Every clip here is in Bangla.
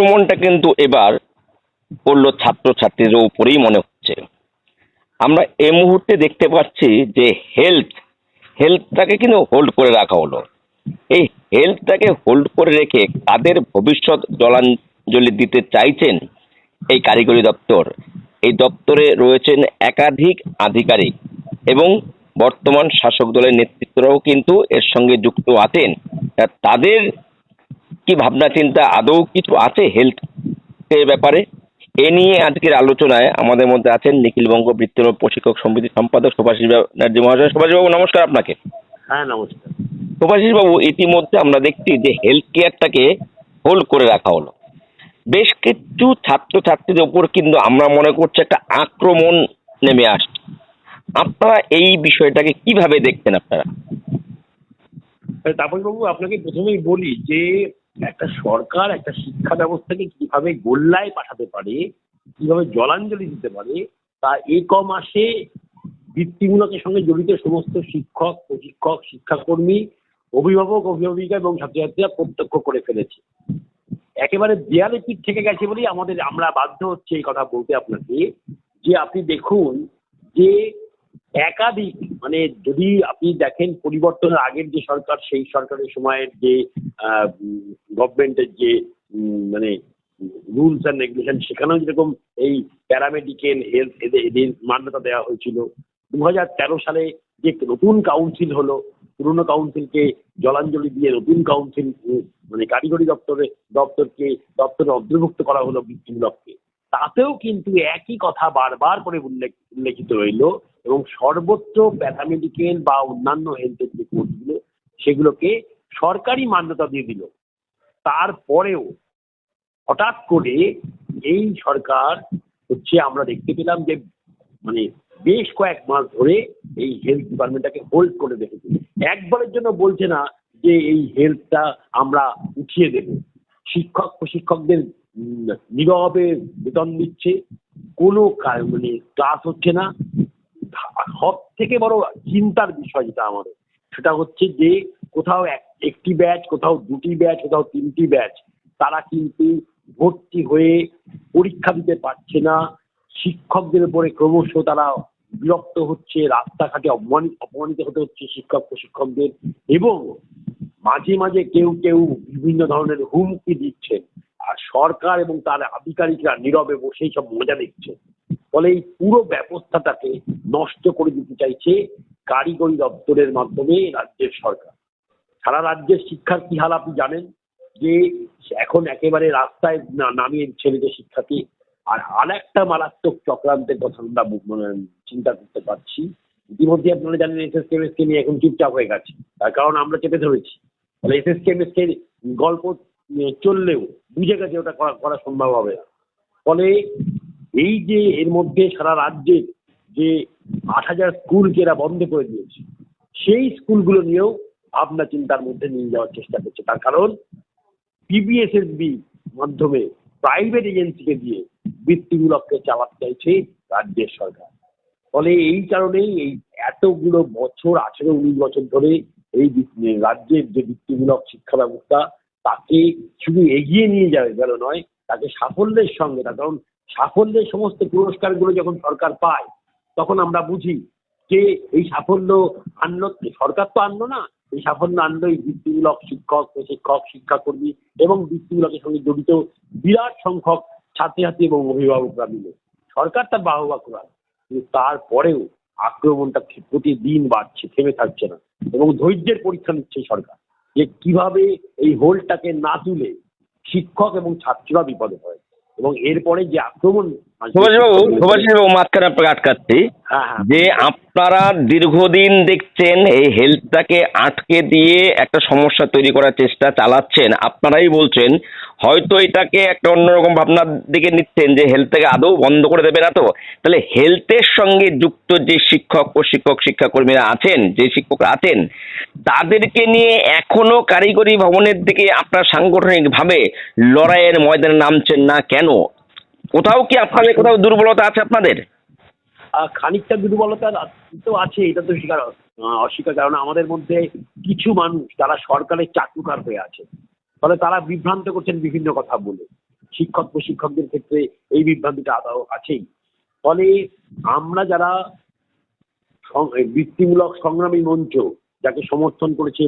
আক্রমণটা কিন্তু এবার পড়ল ছাত্রছাত্রীদের উপরেই মনে হচ্ছে। আমরা এই মুহূর্তে দেখতে পাচ্ছি যে হেলথ হেলথটাকে কিন্তু হোল্ড করে রাখা হলো। এই হেলথটাকে হোল্ড করে রেখে কাদের ভবিষ্যৎ জলাঞ্জলি দিতে চাইছেন এই কারিগরি দপ্তর? এই দপ্তরে রয়েছেন একাধিক আধিকারিক এবং বর্তমান শাসক দলের নেতৃত্বরাও কিন্তু এর সঙ্গে যুক্ত আছেন। তাদের কি ভাবনা চিন্তা আদৌ কিছু আছে হেলথ এর ব্যাপারে? এ নিয়ে আজকের আলোচনায় আমাদের মধ্যে আছেন নিখিলবঙ্গ বৃত্তির প্রশিক্ষক সমিতির সম্পাদক সুভাষিস ব্যানার্জি মহাশয়। সুভাষিসবাবু নমস্কার আপনাকে। হ্যাঁ নমস্কার। সুভাষিস বাবু ইতিমধ্যে আমরা দেখছি যে হেলথ কেয়ারটাকে হোল্ড করে রাখা হলো। বেশ কিছু ছাত্রছাত্রীদের উপর কিন্তু আমরা মনে করছি একটা আক্রমণ নেমে আসছে। আপনারা এই বিষয়টাকে কীভাবে দেখছেন আপনারা? তাপসবাবু আপনাকে প্রথমেই বলি যে একটা সরকার, একটা শিক্ষা ব্যবস্থাকে কীভাবে গোল্লায় পাঠাতে পারে, কীভাবে জলাঞ্জলি দিতে পারে, তা এই ক মাসে বৃত্তিমূলকের সঙ্গে জড়িত সমস্ত শিক্ষক, প্রশিক্ষক, শিক্ষাকর্মী, অভিভাবক, অভিভাবিকা এবং ছাত্রছাত্রীরা প্রত্যক্ষ করে ফেলেছে। একেবারে দেয়ালে পিঠ থেকে গেছে বলেই আমাদের, আমরা বাধ্য হচ্ছে এই কথা বলতে আপনাকে, যে আপনি দেখুন যে একাধিক মানে যদি আপনি দেখেন পরিবর্তনের আগের যে সরকার, সেই সরকারের সময়ের যে গভর্নমেন্টের যে মানে রুলস অ্যান্ড রেগুলেশন সেখানেও যেরকম এই প্যারামেডিকেল হেলথ এদের এদের মান্যতা দেওয়া হয়েছিল দু হাজার তেরো সালে যে নতুন কাউন্সিল হলো, পুরনো কাউন্সিলকে জলাঞ্জলি দিয়ে নতুন কাউন্সিল মানে কারিগরি দপ্তরে, দপ্তরকে, দপ্তরে অন্তর্ভুক্ত করা হলো বৃত্তিমূলককে তাতেও কিন্তু একই কথা বারবার করে উল্লেখ, উল্লেখিত রইল এবং সর্বত্র প্যারামেডিকেল বা অন্যান্য হেলথের যে কোর্সগুলো সেগুলোকে সরকারি মান্যতা দিয়ে দিল। তারপরেও হঠাৎ করে এই সরকার হচ্ছে আমরা দেখতে পেলাম যে মানে বেশ কয়েক মাস ধরে এই হেলথ ডিপার্টমেন্টটাকে হোল্ড করে রেখেছে। একবারের জন্য বলছে না যে এই হেলথটা আমরা উঠিয়ে দেব। শিক্ষক, প্রশিক্ষকদের নীরবে বেতন দিচ্ছে। কোনো মানে ক্লাস হচ্ছে না। সব থেকে বড় চিন্তার বিষয় যেটা আমাদের, সেটা হচ্ছে যে কোথাও এক, একটি ব্যাচ কোথাও দুটি ব্যাচ কোথাও তিনটি ব্যাচ তারা কিন্তু ভর্তি হয়ে পরীক্ষা দিতে পারছে না। শিক্ষকদের উপরে ক্রমশ তারা বিরক্ত হচ্ছে, রাস্তাঘাটে অপমানিত অপমানিত হতে হচ্ছে শিক্ষক, প্রশিক্ষকদের এবং মাঝে মাঝে কেউ কেউ বিভিন্ন ধরনের হুমকি দিচ্ছেন আর সরকার এবং তার আধিকারিকরা নীরবে বসেই সব মজা দেখছে। ফলে এই পুরো ব্যবস্থাটাকে নষ্ট করে দিতে চাইছে কারিগরি দপ্তরের মাধ্যমে রাজ্যের সরকার। সারা রাজ্যের শিক্ষার কি হাল আপনি জানেন যে এখন একেবারে রাস্তায় নামিয়ে ছেলেকে শিক্ষাকে আর আরেকটা মারাত্মক চক্রান্তের কথা আমরা মানে চিন্তা করতে পারছি। ইতিমধ্যে আপনারা জানেন এস এস কে নিয়ে এখন চুপচাপ হয়ে গেছে। তার কারণ আমরা চেপে ধরেছি। ফলে এস এস কে গল্প চললেও বুঝে গেছে ওটা করা করা সম্ভব হবে না। ফলে এই যে এর মধ্যে সারা রাজ্যের যে আট হাজার স্কুলকে এরা বন্ধ করে দিয়েছে, সেই স্কুলগুলো নিয়েও ভাবনা চিন্তার মধ্যে নিয়ে যাওয়ার চেষ্টা করছে। তার কারণ পিবিএসএসবি মাধ্যমে প্রাইভেট এজেন্সিকে দিয়ে বৃত্তিমূলককে চালাতে চাইছে রাজ্যের সরকার। ফলে এই কারণেই এই এতগুলো বছর, আঠেরো, উনিশ বছর ধরে এই রাজ্যের যে বৃত্তিমূলক শিক্ষা ব্যবস্থা, তাকে শুধু এগিয়ে নিয়ে যাবে গেল নয়, তাকে সাফল্যের সঙ্গে তার কারণ সাফল্যের সমস্ত পুরস্কারগুলো যখন সরকার পায়, তখন আমরা বুঝি যে এই সাফল্য আনলো সরকার তো আনলো না এই সাফল্য আনলো এই বৃত্তিমূলক শিক্ষক, প্রশিক্ষক, শিক্ষাকর্মী এবং বৃত্তিমূলকের সঙ্গে জড়িত বিরাট সংখ্যক ছাত্রছাত্রী এবং অভিভাবকরা মিলে সরকার তার বাহবা করার কিন্তু তারপরেও আক্রমণটা প্রতিদিন বাড়ছে, থেমে থাকছে না এবং ধৈর্যের পরীক্ষা নিচ্ছে সরকার যে কীভাবে এই হোলটাকে না তুলে শিক্ষক এবং ছাত্ররা বিপদে পড়ে। এবং এরপরে যে আক্রমণ সুভাষবাবু সুভাষিসবাবু মাঝখানে আপনাকে আটকাচ্ছি। হ্যাঁ হ্যাঁ। যে আপনারা দীর্ঘদিন দেখছেন এই হেলথটাকে আটকে দিয়ে একটা সমস্যা তৈরি করার চেষ্টা চালাচ্ছেন আপনারাই বলছেন হয়তো এটাকে একটা অন্যরকম ভাবনার দিকে নিচ্ছেন যে হেলথটাকে আদৌ বন্ধ করে দেবে না তো। তাহলে হেলথের সঙ্গে যুক্ত যে শিক্ষক প্রশিক্ষক শিক্ষাকর্মীরা আছেন যে শিক্ষকরা আছেন তাদেরকে নিয়ে এখনও কারিগরি ভবনের দিকে আপনার সাংগঠনিকভাবে লড়াইয়ের ময়দানে নামছেন না কেন? কোথাও কি আপনাদের, কোথাও দুর্বলতা আছে আপনাদের? খানিকটা দুর্বলতা তো আছে, এটা তো স্বীকার অস্বীকার, কারণ আমাদের মধ্যে কিছু মানুষ তারা সরকারের চাটুকার হয়ে আছে, ফলে তারা বিভ্রান্ত করছেন বিভিন্ন কথা বলে। শিক্ষক, প্রশিক্ষকদের ক্ষেত্রে এই বিভ্রান্তিটা আদৌ আছেই। ফলে আমরা যারা বৃত্তিমূলক সংগ্রামী মঞ্চ যাকে সমর্থন করেছে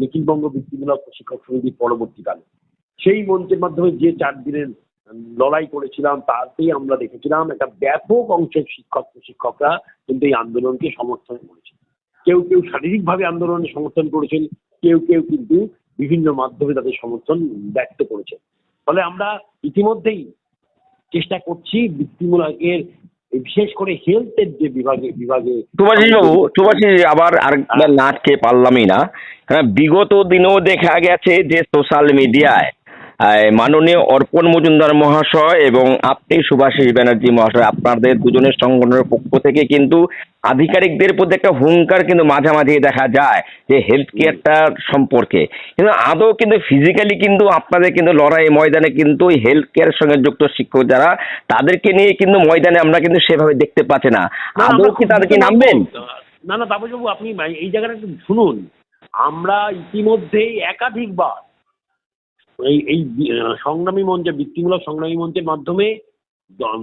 নিখিলবঙ্গ বৃত্তিমূলক প্রশিক্ষক সমিতির পরবর্তীকালে। সেই মঞ্চের মাধ্যমে যে চার দিনের লড়াই করেছিলাম, তাতেই আমরা দেখেছিলাম একটা ব্যাপক অংশের শিক্ষক, প্রশিক্ষকরা কিন্তু এই আন্দোলনকে সমর্থন করেছে কেউ কেউ শারীরিকভাবে আন্দোলনে সমর্থন করেছেন, কেউ কেউ কিন্তু বিভিন্ন মাধ্যমে তাদের সমর্থন ব্যক্ত করেছেন। ফলে আমরা ইতিমধ্যেই চেষ্টা করছি বৃত্তিমূলকের বিশেষ করে হেলথের যে বিভাগে বিভাগে সুভাষিস বাবু সুভাষিস আবার আর নাচ খেয়ে পারলামই না। কারণ বিগত দিনেও দেখা গেছে যে সোশ্যাল মিডিয়ায় মাননীয় অর্পণ মজুমদার মহাশয় এবং আপনি সুভাষিস ব্যানার্জি মহাশয় আপনাদের দুজনের সংগঠনের পক্ষ থেকে কিন্তু আধিকারিকদের প্রতি একটা হুঙ্কার কিন্তু মাঝামাঝি দেখা যায় যে হেলথ কেয়ারটা সম্পর্কে। কিন্তু আদৌ কিন্তু ফিজিক্যালি কিন্তু আপনাদের কিন্তু লড়াই ময়দানে কিন্তু হেলথ কেয়ারের সঙ্গে যুক্ত শিক্ষক যারা তাদেরকে নিয়ে কিন্তু ময়দানে আমরা কিন্তু সেভাবে দেখতে পাচ্ছি না। আদৌ কি তাদেরকে নামবেন? না না তাপসবাবু আপনি এই জায়গাটা একটু শুনুন। আমরা ইতিমধ্যেই একাধিকবার এই এই সংগ্রামী মঞ্চে বৃত্তিমূলক সংগ্রামী মঞ্চের মাধ্যমে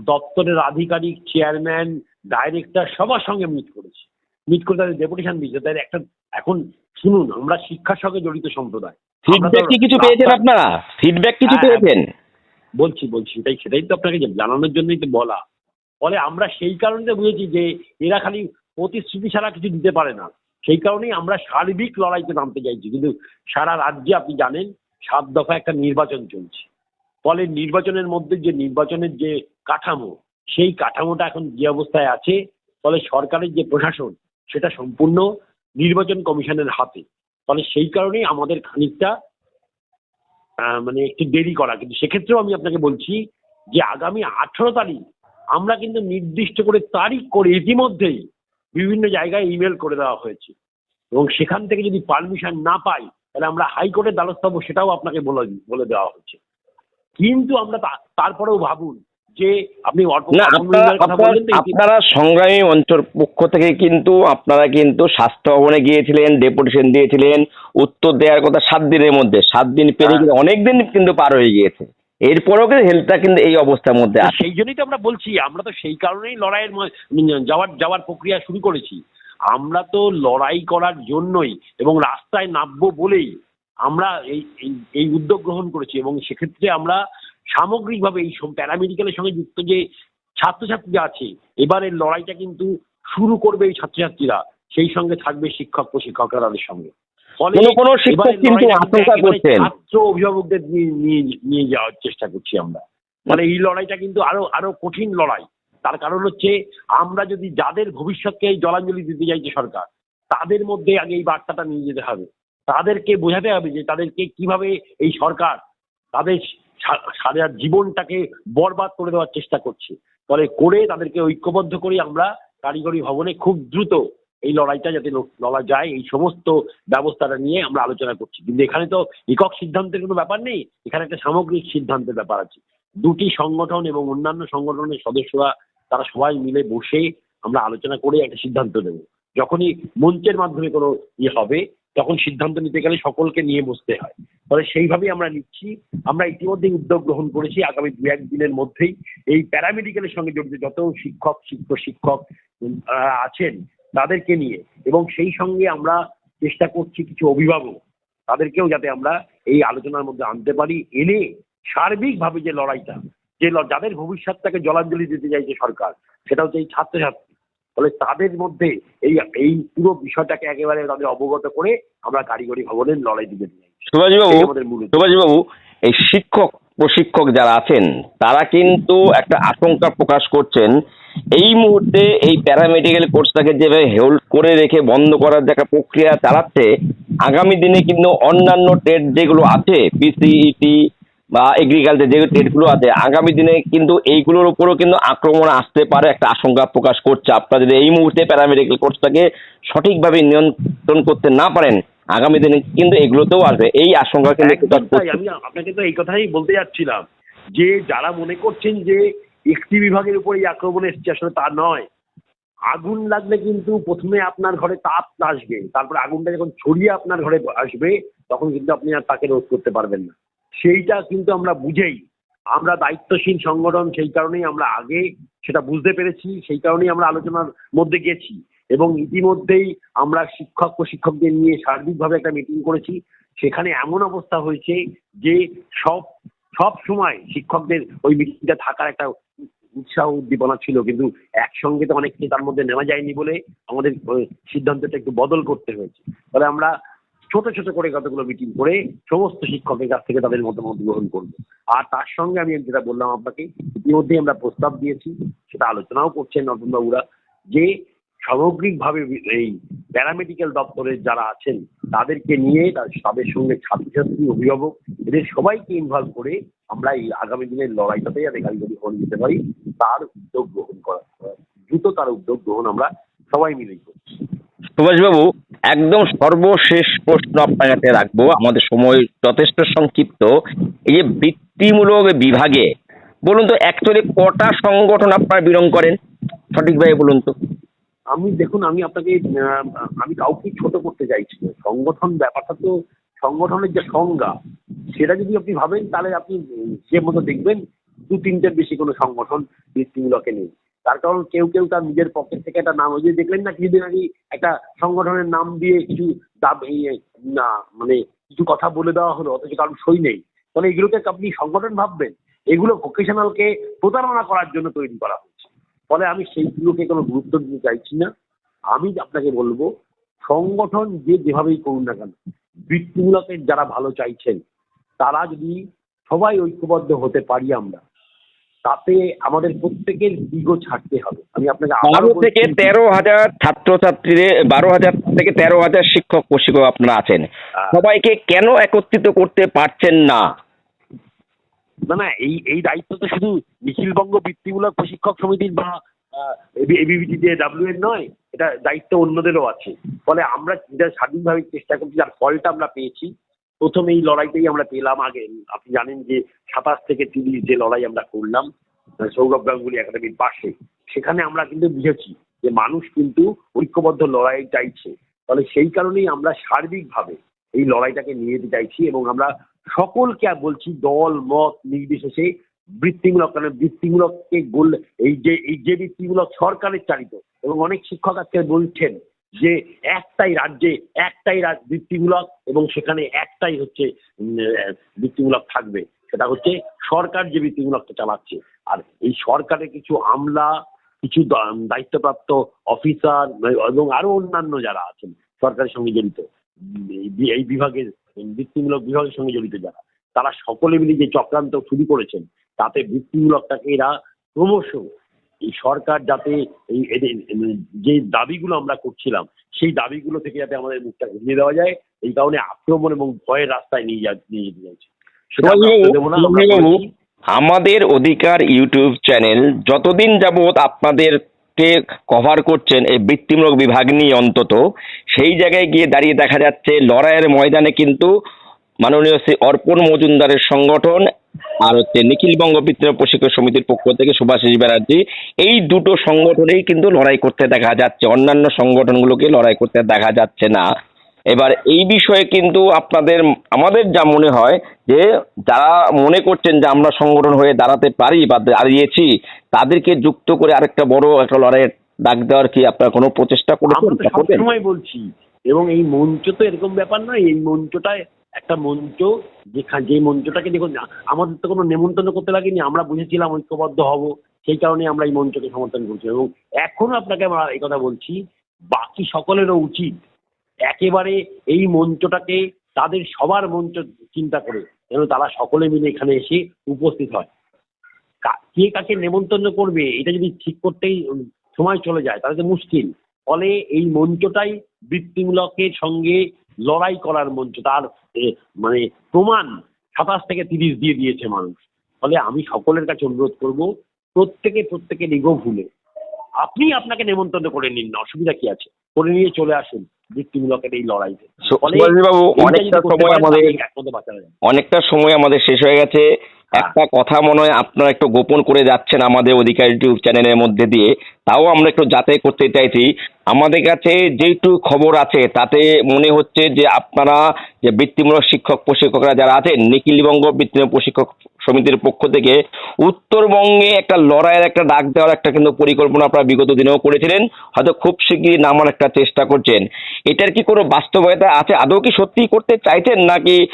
দপ্তরের আধিকারিক চেয়ারম্যান ডাইরেক্টর সবার সঙ্গে মিট করেছি। মিট করে তাদের ডেপুটেশন দিয়েছে। তাদের একটা এখন শুনুন আমরা শিক্ষার সঙ্গে জড়িত সম্প্রদায়। ফিডব্যাক কি কিছু পেয়েছেন আপনারা? ফিডব্যাক কিছু হ্যাঁ, পেয়েছেন? বলছি বলছি সেটাই সেটাই তো আপনাকে জানানোর জন্যই তো বলা। ফলে আমরা সেই কারণে বুঝেছি যে এরা খালি প্রতিশ্রুতি ছাড়া কিছু দিতে পারে না। সেই কারণেই আমরা সার্বিক লড়াইতে নামতে চাইছি। কিন্তু সারা রাজ্যে আপনি জানেন সাত দফা একটা নির্বাচন চলছে। ফলে নির্বাচনের মধ্যে যে নির্বাচনের যে কাঠামো, সেই কাঠামোটা এখন যে অবস্থায় আছে, ফলে সরকারের যে প্রশাসন, সেটা সম্পূর্ণ নির্বাচন কমিশনের হাতে। ফলে সেই কারণেই আমাদের খানিকটা মানে একটু দেরি করা। কিন্তু সেক্ষেত্রেও আমি আপনাকে বলছি যে আগামী আঠারো তারিখ আমরা কিন্তু নির্দিষ্ট করে তারিখ করে ইতিমধ্যেই বিভিন্ন জায়গায় ইমেল করে দেওয়া হয়েছে। এবং সেখান থেকে যদি পারমিশন না পাই তাহলে আমরা হাইকোর্টের দ্বারস্থ হব সেটাও আপনাকে বলে বলে দেওয়া হচ্ছে। কিন্তু আমরা তারপরেও ভাবুন যে আপনি আপনারা সংগ্রামী মঞ্চর পক্ষ থেকে কিন্তু আপনারা কিন্তু স্বাস্থ্য ভবনে গিয়েছিলেন ডেপুটেশন দিয়েছিলেন উত্তর দেওয়ার কথা সাত দিনের মধ্যে সাত দিন পেরিয়ে হ্যাঁ। কিন্তু অনেক দিন কিন্তু পার হয়ে গিয়েছে। এরপরেও কিন্তু হেলথটা কিন্তু এই অবস্থার মধ্যে সেই জন্যই তো আমরা বলছি আমরা তো সেই কারণেই লড়াইয়ের যাওয়ার যাওয়ার প্রক্রিয়া শুরু করেছি। আমরা তো লড়াই করার জন্যই এবং রাস্তায় নামবো বলেই আমরা এই এই- উদ্যোগ গ্রহণ করেছি এবং সেক্ষেত্রে আমরা সামগ্রিকভাবে এই প্যারামেডিক্যালের সঙ্গে যুক্ত যে ছাত্রছাত্রীরা আছে এবারের লড়াইটা কিন্তু শুরু করবে এই ছাত্রছাত্রীরা সেই সঙ্গে থাকবে শিক্ষক প্রশিক্ষকরা তাদের সঙ্গে। ফলে। ছাত্র অভিভাবকদের নিয়ে নিয়ে যাওয়ার চেষ্টা করছি আমরা। মানে এই লড়াইটা কিন্তু আরও আরও কঠিন লড়াই। তার কারণ হচ্ছে আমরা যদি যাদের ভবিষ্যৎকে এই জলাঞ্জলি দিতে চাইছে সরকার, তাদের মধ্যে আগে এই বার্তাটা নিয়ে যেতে হবে। তাদেরকে বোঝাতে হবে যে তাদেরকে কীভাবে এই সরকার তাদের সারা জীবনটাকে বরবাদ করে দেওয়ার চেষ্টা করছে। ফলে করে তাদেরকে ঐক্যবদ্ধ করে আমরা কারিগরি ভবনে খুব দ্রুত এই লড়াইটা যাতে লড়া যায়, এই সমস্ত ব্যবস্থাটা নিয়ে আমরা আলোচনা করছি। কিন্তু এখানে তো একক সিদ্ধান্তের কোনো ব্যাপার নেই, এখানে একটা সামগ্রিক সিদ্ধান্তের ব্যাপার আছে। দুটি সংগঠন এবং অন্যান্য সংগঠনের সদস্যরা তারা সবাই মিলে বসে আমরা আলোচনা করে একটা সিদ্ধান্ত নেব। যখনই মঞ্চের মাধ্যমে কোনো ইয়ে হবে, তখন সিদ্ধান্ত নিতে গেলে সকলকে নিয়ে বসতে হয়। ফলে সেইভাবেই আমরা নিচ্ছি। আমরা ইতিমধ্যেই উদ্যোগ গ্রহণ করেছি। আগামী দু, এক দিনের মধ্যেই এই প্যারামেডিক্যালের সঙ্গে জড়িত যত শিক্ষক শিক্ষক শিক্ষক আছেন তাদেরকে নিয়ে এবং সেই সঙ্গে আমরা চেষ্টা করছি কিছু অভিভাবক তাদেরকেও যাতে আমরা এই আলোচনার মধ্যে আনতে পারি। এনে সার্বিকভাবে যে লড়াইটা যে যাদের ভবিষ্যৎটাকে জলাঞ্জলি দিতে চাইছে সরকার সেটা হচ্ছে এই ছাত্রছাত্রী। ফলে তাদের মধ্যে এই এই পুরো বিষয়টাকে একেবারে তাদের অবগত করে আমরা কারিগরি ভবনের লড়াই দিতে চাই সুভাষবাবু এই শিক্ষক প্রশিক্ষক যারা আছেন তারা কিন্তু একটা আশঙ্কা প্রকাশ করছেন এই মুহূর্তে এই প্যারামেডিক্যাল কোর্সটাকে যেভাবে হোল্ড করে রেখে বন্ধ করার যে একটা প্রক্রিয়া চালাচ্ছে আগামী দিনে কিন্তু অন্যান্য ট্রেড যেগুলো আছে পিসিইটি বা এগ্রিকালচার যে ট্রেডগুলো আছে আগামী দিনে কিন্তু এইগুলোর উপরও কিন্তু আক্রমণ আসতে পারে একটা আশঙ্কা প্রকাশ করছে। আপনারা যদি এই মুহূর্তে প্যারামেডিক্যাল কোর্সটাকে সঠিকভাবে নিয়ন্ত্রণ করতে না পারেন আগামী দিনে কিন্তু এগুলোতেও আসবে। এই আশঙ্কা কিন্তু আমি আপনাকে তো এই কথাই বলতে যাচ্ছিলাম যে যারা মনে করছেন যে একটি বিভাগের উপর এই আক্রমণ এসছে আসলে তা নয়। আগুন লাগলে কিন্তু প্রথমে আপনার ঘরে তাপ আসবে। তারপরে আগুনটা যখন ছড়িয়ে আপনার ঘরে আসবে তখন কিন্তু আপনি আর তাকে রোধ করতে পারবেন না। সেইটা কিন্তু আমরা বুঝেই। আমরা দায়িত্বশীল সংগঠন, সেই কারণেই আমরা আগে সেটা বুঝতে পেরেছি, সেই কারণেই আমরা আলোচনার মধ্যে গেছি। এবং ইতিমধ্যেই আমরা শিক্ষক ও শিক্ষকদের নিয়ে সার্বিকভাবে একটা মিটিং করেছি। সেখানে এমন অবস্থা হয়েছে যে সব সব সময় শিক্ষকদের ওই মিটিংটা থাকার একটা উৎসাহ উদ্দীপনা ছিল। কিন্তু একসঙ্গে তো অনেককে তার মধ্যে নেওয়া যায়নি বলে আমাদের সিদ্ধান্তটা একটু বদল করতে হয়েছে। ফলে আমরা ছোট ছোট করে কতগুলো মিটিং করে সমস্ত শিক্ষকের কাছ থেকে তাদের মতামত গ্রহণ করব। আর তার সঙ্গে আমি যেটা বললাম আপনাকে, ইতিমধ্যেই আমরা প্রস্তাব দিয়েছি, সেটা আলোচনাও করছেন নতুনবাবুরা, যে সামগ্রিকভাবে এই প্যারামেডিক্যাল দপ্তরের যারা আছেন, তাদেরকে নিয়ে তাদের সঙ্গে ছাত্রছাত্রী, অভিভাবক, এদের সবাইকে ইনভলভ করে আমরা এই আগামী দিনের লড়াইটাতে যাতে কারিগরি ফল দিতে পারি, তার উদ্যোগ গ্রহণ করা, দ্রুত তার উদ্যোগ গ্রহণ আমরা সবাই মিলেই করছি। সুভাষবাবু, একদম সর্বশেষ প্রশ্ন আপনার কাছে রাখব। আমাদের সময় যথেষ্ট সংক্ষিপ্ত। এই যে বৃত্তিমূলক বিভাগে, বলুন তো অ্যাকচুয়ালি কটা সংগঠন আপনারা বিলং করেন? সঠিকভাবে বলুন তো। আমি দেখুন, আমি আপনাকে আমি কাউকে ছোট করতে চাইছি না। সংগঠন ব্যাপারটা তো, সংগঠনের যে সংজ্ঞা, সেটা যদি আপনি ভাবেন, তাহলে আপনি যে মতো দেখবেন দু তিনটের বেশি কোনো সংগঠন বৃত্তিমূলকে নেই। তার কারণ কেউ কেউ তার নিজের পকেট থেকে একটা নাম, ওই যে দেখলেন না কিছুদিন আগে একটা সংগঠনের নাম দিয়ে কিছু দাবি না মানে কিছু কথা বলে দেওয়া হলো, অথচ কারণ সই নেই। ফলে এগুলোকে আপনি সংগঠন ভাববেন, এগুলো ভোকেশনালকে প্রতারণা করার জন্য তৈরি করা হয়েছে। ফলে আমি সেইগুলোকে কোনো গুরুত্ব দিতে চাইছি না। আমি আপনাকে বলব, সংগঠন যে যেভাবেই করুন না কেন, বৃত্তিমূলকের যারা ভালো চাইছেন, তারা যদি সবাই ঐক্যবদ্ধ হতে পারি আমরা তাতে আমাদের প্রত্যেকের দিগো ছাড়তে হবে। আমি আপনাকে বারো থেকে তেরো হাজার ছাত্রছাত্রীদের বারো হাজার থেকে তেরো হাজার শিক্ষক প্রশিক্ষক আপনারা আছেন। সবাইকে কেন একত্রিত করতে পারছেন না? না না এই এই দায়িত্ব তো শুধু নিখিলবঙ্গ বৃত্তিমূলক প্রশিক্ষক সমিতির বা এবিভিটি যে ডাব্লিউ এর নয় এটা দায়িত্ব অন্যদেরও আছে। ফলে আমরা যেটা স্বাধীনভাবে চেষ্টা করছি যার ফলটা আমরা পেয়েছি প্রথম এই লড়াইটাই আমরা পেলাম আগে। আপনি জানেন যে সাতাশ থেকে তিরিশ যে লড়াই আমরা করলাম সৌরভ গাঙ্গুলি একাডেমির পাশে, সেখানে আমরা কিন্তু বুঝেছি যে মানুষ কিন্তু ঐক্যবদ্ধ লড়াই চাইছে। ফলে সেই কারণেই আমরা সার্বিকভাবে এই লড়াইটাকে নিয়ে যেতে চাইছি এবং আমরা সকলকে বলছি, দল, মত নির্বিশেষে বৃত্তিমূলক, কারণ বৃত্তিমূলককে গোল এই যে এই যে বৃত্তিমূলক সরকারের চালিত এবং অনেক শিক্ষক আজকে বলছেন যে একটাই রাজ্যে একটাই বৃত্তিমূলক এবং সেখানে একটাই হচ্ছে বৃত্তিমূলক থাকবে। সেটা হচ্ছে সরকার যে বৃত্তিমূলকটা চালাচ্ছে। আর এই সরকারের কিছু আমলা, কিছু দায়িত্বপ্রাপ্ত অফিসার, এবং আরও অন্যান্য যারা আছেন সরকারের সঙ্গে জড়িত, এই বিভাগের বৃত্তিমূলক বিভাগের সঙ্গে জড়িত যারা, তারা সকলে মিলে যে চক্রান্ত শুরু করেছেন, তাতে বৃত্তিমূলকটাকে এরা ক্রমশ এই সরকার যাতে এই মানে যে দাবিগুলো আমরা করছিলাম সেই দাবিগুলো থেকে যাতে আমাদের মুখটা ঘুরিয়ে দেওয়া যায় এই কারণে আক্রমণ এবং ভয়ের রাস্তায় নিয়ে যা নিয়ে যেতে চাইছে। আমাদের অধিকার ইউটিউব চ্যানেল যতদিন যাবৎ আপনাদেরকে কভার করছেন এই বৃত্তিমূলক বিভাগ নিয়ে অন্তত সেই জায়গায় গিয়ে দাঁড়িয়ে দেখা যাচ্ছে লড়াইয়ের ময়দানে কিন্তু মাননীয় শ্রী অর্পণ মজুমদারের সংগঠন আর হচ্ছে নিখিলবঙ্গ বৃত্তিমূলক প্রশিক্ষণ সমিতির পক্ষ থেকে সুভাষিস ব্যানার্জি এই দুটো সংগঠনেই কিন্তু লড়াই করতে দেখা যাচ্ছে। অন্যান্য সংগঠনগুলোকে লড়াই করতে দেখা যাচ্ছে না। এবার এই বিষয়ে কিন্তু আপনাদের আমাদের যা মনে হয় যে যারা মনে করছেন যে আমরা সংগঠন হয়ে দাঁড়াতে পারি বা দাঁড়িয়েছি তাদেরকে যুক্ত করে আরেকটা বড় একটা লড়াইয়ের ডাক দেওয়ার কি আপনারা কোনো প্রচেষ্টা করেছেন? সবসময় বলছি এবং এই মঞ্চ তো এরকম ব্যাপার নয় এই মঞ্চটায় একটা মঞ্চ, যেখানে যে মঞ্চটাকে দেখুন, আমাদের তো কোনো নেমন্তন্ন করতে লাগেনি, আমরা বুঝেছিলাম ঐক্যবদ্ধ হব, সেই কারণে আমরা এই মঞ্চকে সমর্থন করছি এবং এখনও আপনাকে আমরা এই কথা বলছি, বাকি সকলেরও উচিত একেবারে এই মঞ্চটাকে তাদের সবার মঞ্চ চিন্তা করে, যেন তারা সকলে মিলে এখানে এসে উপস্থিত হয়। কা- কাকে নেমন্তন্ন করবে, এটা যদি ঠিক করতেই সময় চলে যায়, তাহলে তো মুশকিল। ফলে এই মঞ্চটাই বৃত্তিমূলকের সঙ্গে লড়াই করার মঞ্চ, তার মানে প্রমাণ সাতাশ থেকে তিরিশ দিয়ে দিয়েছে মানুষ। ফলে আমি সকলের কাছে অনুরোধ করব, প্রত্যেকে প্রত্যেকে নিগো ভুলে। আপনি আপনাকে নেমন্তন্ন করে নিন, অসুবিধা কি আছে? করে নিয়ে চলে আসুন বৃত্তিমূলকের এই লড়াইতে। অনেকটা সময় আমাদের। অনেকটা সময় শেষ হয়ে গেছে। একটা কথা মনে হয় আপনারা একটু গোপন করে যাচ্ছেন আমাদের অধিকার ইউটিউব চ্যানেলের মধ্যে দিয়ে তাও আমরা একটু যাচাই করতে চাইছি। আমাদের কাছে যেইটুকু খবর আছে তাতে মনে হচ্ছে যে আপনারা যে বৃত্তিমূলক শিক্ষক প্রশিক্ষকরা যারা আছেন নিখিলবঙ্গ বৃত্তিমূলক প্রশিক্ষক সমিতির পক্ষ থেকে উত্তরবঙ্গে একটা লড়াইয়ের একটা ডাক দেওয়ার একটা কিন্তু পরিকল্পনা আপনারা বিগত দিনেও করেছিলেন। হয়তো খুব শিগগিরই নামার একটা চেষ্টা করছেন। এটার কি কোনো বাস্তবতা আছে? আদৌ কি সত্যিই করতে চাইছেন নাকি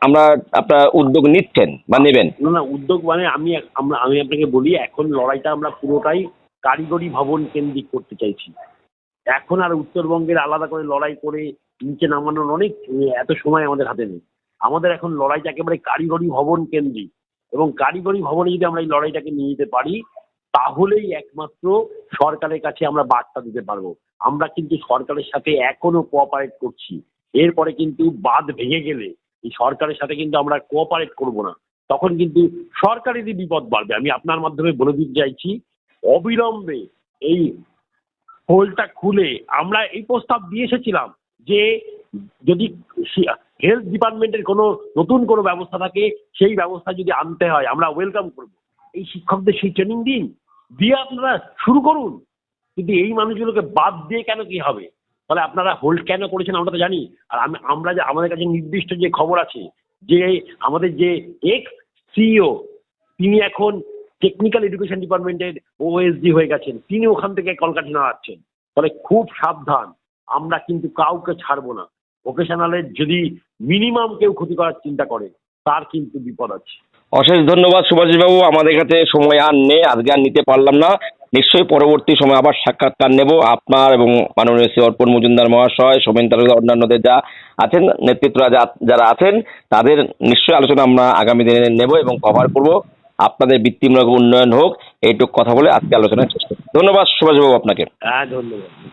আমরা আপনার উদ্যোগ নিচ্ছেন বা নেবেন? না না, উদ্যোগ মানে আমি আমরা, আমি আপনাকে বলি, এখন লড়াইটা আমরা পুরোটাই কারিগরি ভবন কেন্দ্রিক করতে চাইছি। এখন আর উত্তরবঙ্গের আলাদা করে লড়াই করে নিচে নামানোর অনেক এত সময় আমাদের হাতে নেই। আমাদের এখন লড়াইটা একেবারে কারিগরি ভবন কেন্দ্রিক। এবং কারিগরি ভবনে যদি আমরা এই লড়াইটাকে নিয়ে যেতে পারি, তাহলেই একমাত্র সরকারের কাছে আমরা বার্তা দিতে পারব। আমরা কিন্তু সরকারের সাথে এখনও কোঅপারেট করছি। এরপরে কিন্তু বাদ ভেঙে গেলে এই সরকারের সাথে কিন্তু আমরা কোঅপারেট করব না। তখন কিন্তু সরকারেরই বিপদ বাড়বে। আমি আপনার মাধ্যমে বলে দিতে চাইছি, অবিলম্বে এই হোলটা খুলে আমরা এই প্রস্তাব দিয়ে এসেছিলাম যে যদি হেলথ ডিপার্টমেন্টের কোনো নতুন কোনো ব্যবস্থা থাকে, সেই ব্যবস্থা যদি আনতে হয়, আমরা ওয়েলকাম করব। এই শিক্ষকদের সেই ট্রেনিং দিন। দিয়ে আপনারা শুরু করুন। কিন্তু এই মানুষগুলোকে বাদ দিয়ে কেন কি হবে? তাহলে আপনারা হোল্ড কেন করেছেন আমরা তো জানি। আর আমি, আমরা যে, আমাদের কাছে নির্দিষ্ট যে খবর আছে, যে আমাদের যে এক্স সিইও তিনি এখন টেকনিক্যাল এডুকেশন ডিপার্টমেন্টের ওএসডি হয়ে গেছেন। তিনি ওখান থেকে কলকাঠি নাড়াচ্ছেন ফলে খুব সাবধান। আমরা কিন্তু কাউকে ছাড়বো না। ভোকেশনালের যদি মিনিমাম কেউ ক্ষতি করার চিন্তা করে, তার কিন্তু বিপদ আছে। অশেষ ধন্যবাদ সুভাষবাবু আমাদের কাছে সময় আর নেই। আজকে আর নিতে পারলাম না। নিশ্চয়ই পরবর্তী সময় আবার সাক্ষাৎকার নেব। আপনার এবং মাননীয় শ্রী অর্পণ মজুমদার মহাশয়, সোমেন তালুকদার, অন্যান্যদের যা আছেন, নেতৃত্বরা যারা আছেন, তাদের নিশ্চয়ই আলোচনা আমরা আগামী দিনে নেব এবং কভার করব। আপনাদের বৃত্তিমূলক উন্নয়ন হোক, এইটুক কথা বলে আজকে আলোচনা চেষ্টা ধন্যবাদ সুভাষবাবু আপনাকে। হ্যাঁ ধন্যবাদ।